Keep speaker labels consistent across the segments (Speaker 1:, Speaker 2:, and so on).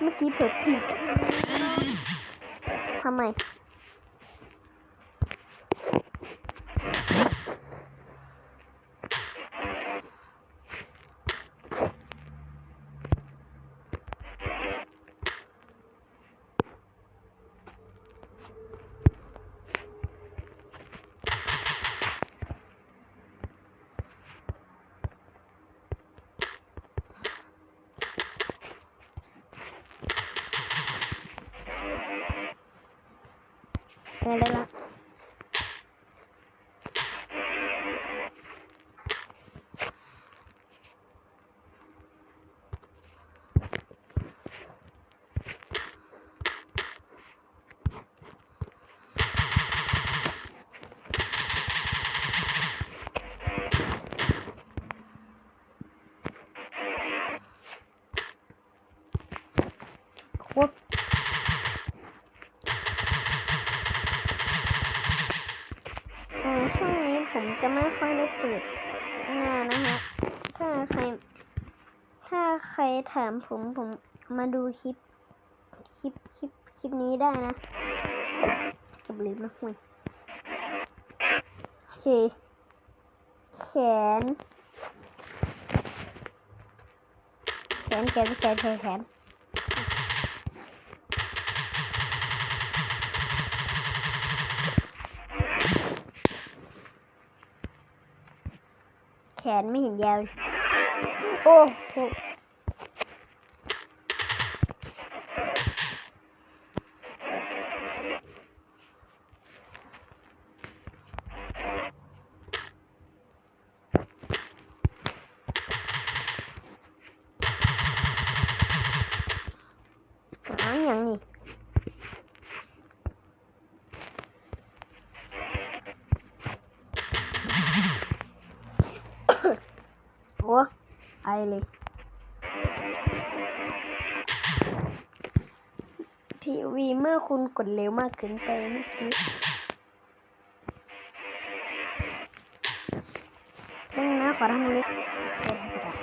Speaker 1: เมื่อกี้เผิดผิดทำไม ได้ได้ละ โคตรเออช่วงนี้ผม จะไม่ค่อยได้เปิดหน้านะฮะถ้าใคร ถ้าใครถามผมผมมาดูคลิป คลิป คลิป คลิปนี้ได้นะก็บลืมนะห่วยโอเคแขนแขนแขนแขนแขนแขนแขนไม่เห็นยาว โอ้โหอ้าวอย่างนี้ โอ้ไอเลยทีวีเมื่อคุณกดเร็วมากเกินไปเมื่อกี้นึงนะขอทำเดี๋ยวทำเสร็จแล้ว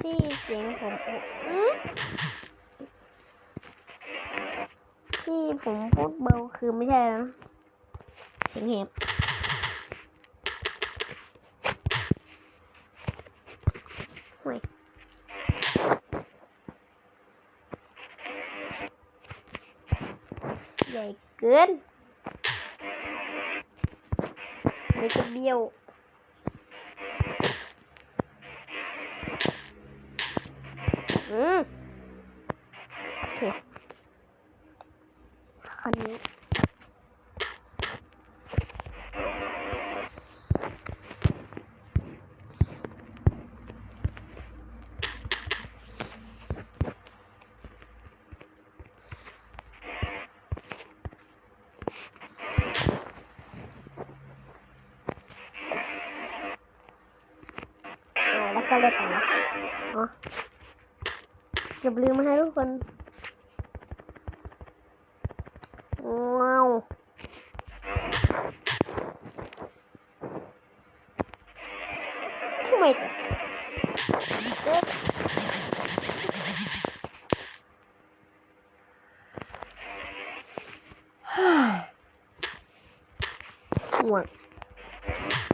Speaker 1: ที่เสียงผมอื้อที่ผมพูดเบาคือไม่ใช่นะเสียงเห็บ ห่วยให ญ่เกินนี่ก็เบี้ยวอืมโอเคคันนี้ ก็เลือกกันะอ๋อเก็บลืมมาให้ทุกคนว้าวทำไมเจ๊ห่วง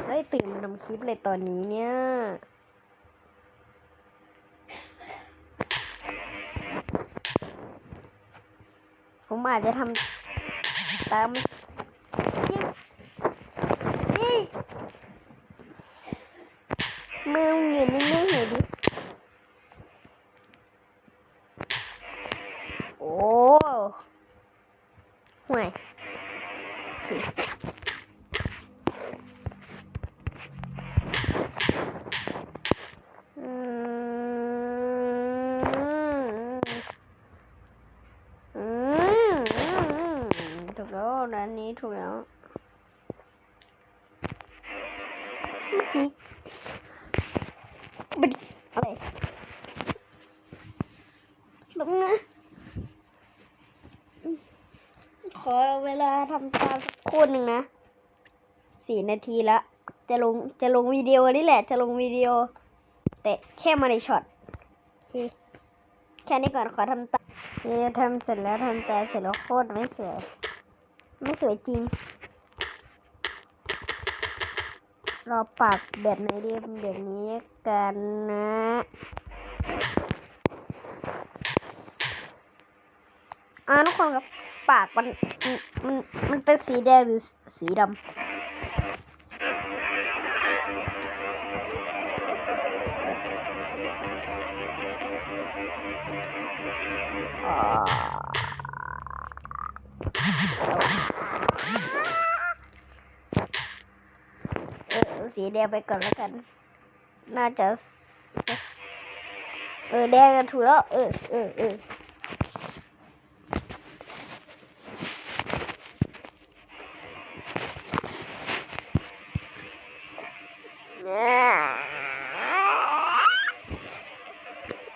Speaker 1: เฮ้ยตื่นมาทำคลิปเลยตอนนี้เนี่ย ผมอาจจะทำตามยิ่งยิ่งมือมึงอยู่นิ่งๆหน่อยดิ โอ้ห่วยโอเคอืม อืมอืมอืมถูกแล้วร้านนี้ถูกแล้วเมื่อกี้เป็นอะไรแบบนี้ขอเวลาทำตามสักครู่หนึ่งนะสี่นาทีละ จะลงจะลงวิดีโอนี่แหละ จะลงวิดีโอ แต่แค่มาในช็อตโอเคแค่นี้ก่อนขอทำตาโอเคทำเสร็จแล้วทำตาเสร็จแล้วโคตรไม่สวย ไม่สวยจริง เราปักแบบไหนดีแบบนี้กันนะอ่าทุกคนครับปากมันมันมันมันเป็นสีแดงหรือสีดำอ่าเออเอา สีแดงไปก่อนแล้วกัน น่าจะสเออแดงอะถูกแล้ว เออเออเออ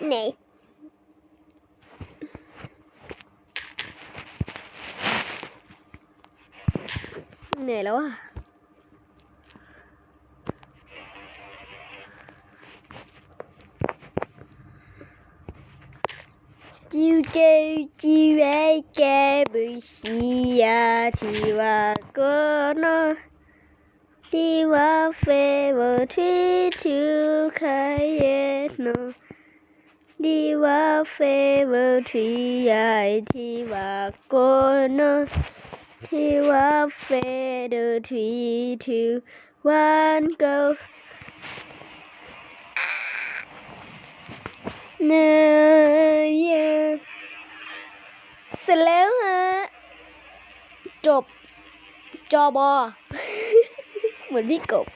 Speaker 1: ไหนเหนื่อยแล้วอะ จิวเกวจิวไอแกบุชิยาทิวาโกโนทิวาเฟเวอร์ทีทูคายเยโนดิวาเร็จแล้วฮะ จบ จอบอ เหมือนพี่กบ